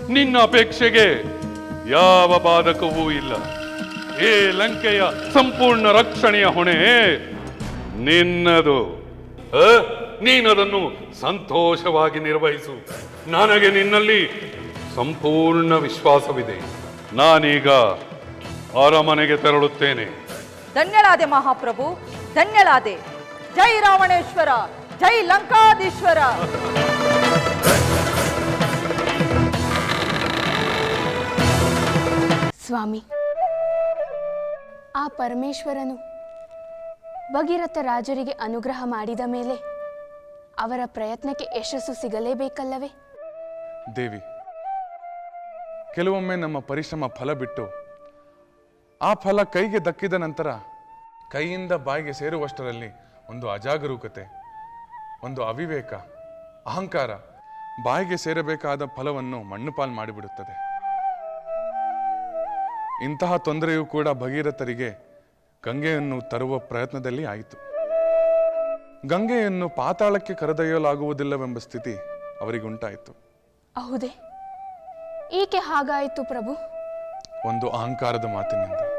ನಿನ್ನ ಅಪೇಕ್ಷೆಗೆ ಯಾವ ಬಾಧಕವೂ ಇಲ್ಲ. ಏ ಲಂಕೆಯ ಸಂಪೂರ್ಣ ರಕ್ಷಣೆಯ ಹೊಣೆ ನಿನ್ನದು? ನೀನದನ್ನು ಸಂತೋಷವಾಗಿ ನಿರ್ವಹಿಸು. ನನಗೆ ನಿನ್ನಲ್ಲಿ ಸಂಪೂರ್ಣ ವಿಶ್ವಾಸವಿದೆ. ನಾನೀಗ ಅರಮನೆಗೆ ತೆರಳುತ್ತೇನೆ. ಧನ್ಯಳಾದೆ ಮಹಾಪ್ರಭು, ಧನ್ಯಳಾದೆ. ಜೈ ರಾವಣೇಶ್ವರ, ಜೈ ಲಂಕಾಧೀಶ್ವರ. ಸ್ವಾಮಿ. ಆ ಪರಮೇಶ್ವರನು ಭಗೀರಥ ರಾಜರಿಗೆ ಅನುಗ್ರಹ ಮಾಡಿದ ಮೇಲೆ ಅವರ ಪ್ರಯತ್ನಕ್ಕೆ ಯಶಸ್ಸು ಸಿಗಲೇಬೇಕಲ್ಲವೇ? ದೇವಿ, ಕೆಲವೊಮ್ಮೆ ನಮ್ಮ ಪರಿಶ್ರಮ ಫಲ ಬಿಟ್ಟು ಆ ಫಲ ಕೈಗೆ ದಕ್ಕಿದ ನಂತರ ಕೈಯಿಂದ ಬಾಯಿಗೆ ಸೇರುವಷ್ಟರಲ್ಲಿ ಒಂದು ಅಜಾಗರೂಕತೆ, ಒಂದು ಅವಿವೇಕ, ಅಹಂಕಾರ ಬಾಯಿಗೆ ಸೇರಬೇಕಾದ ಫಲವನ್ನು ಮಣ್ಣುಪಾಲ್ ಮಾಡಿಬಿಡುತ್ತದೆ. ಇಂತಹ ತೊಂದರೆಯೂ ಕೂಡ ಭಗೀರಥರಿಗೆ ಗಂಗೆಯನ್ನು ತರುವ ಪ್ರಯತ್ನದಲ್ಲಿ ಆಯಿತು. ಗಂಗೆಯನ್ನು ಪಾತಾಳಕ್ಕೆ ಕರೆದೊಯ್ಯಲಾಗುವುದಿಲ್ಲವೆಂಬ ಸ್ಥಿತಿ ಅವರಿಗುಂಟಾಯಿತು. ಹೌದೇ? ಈಕೆ ಹಾಗಾಯಿತು ಪ್ರಭು? ಒಂದು ಅಹಂಕಾರದ ಮಾತಿನಿಂದ.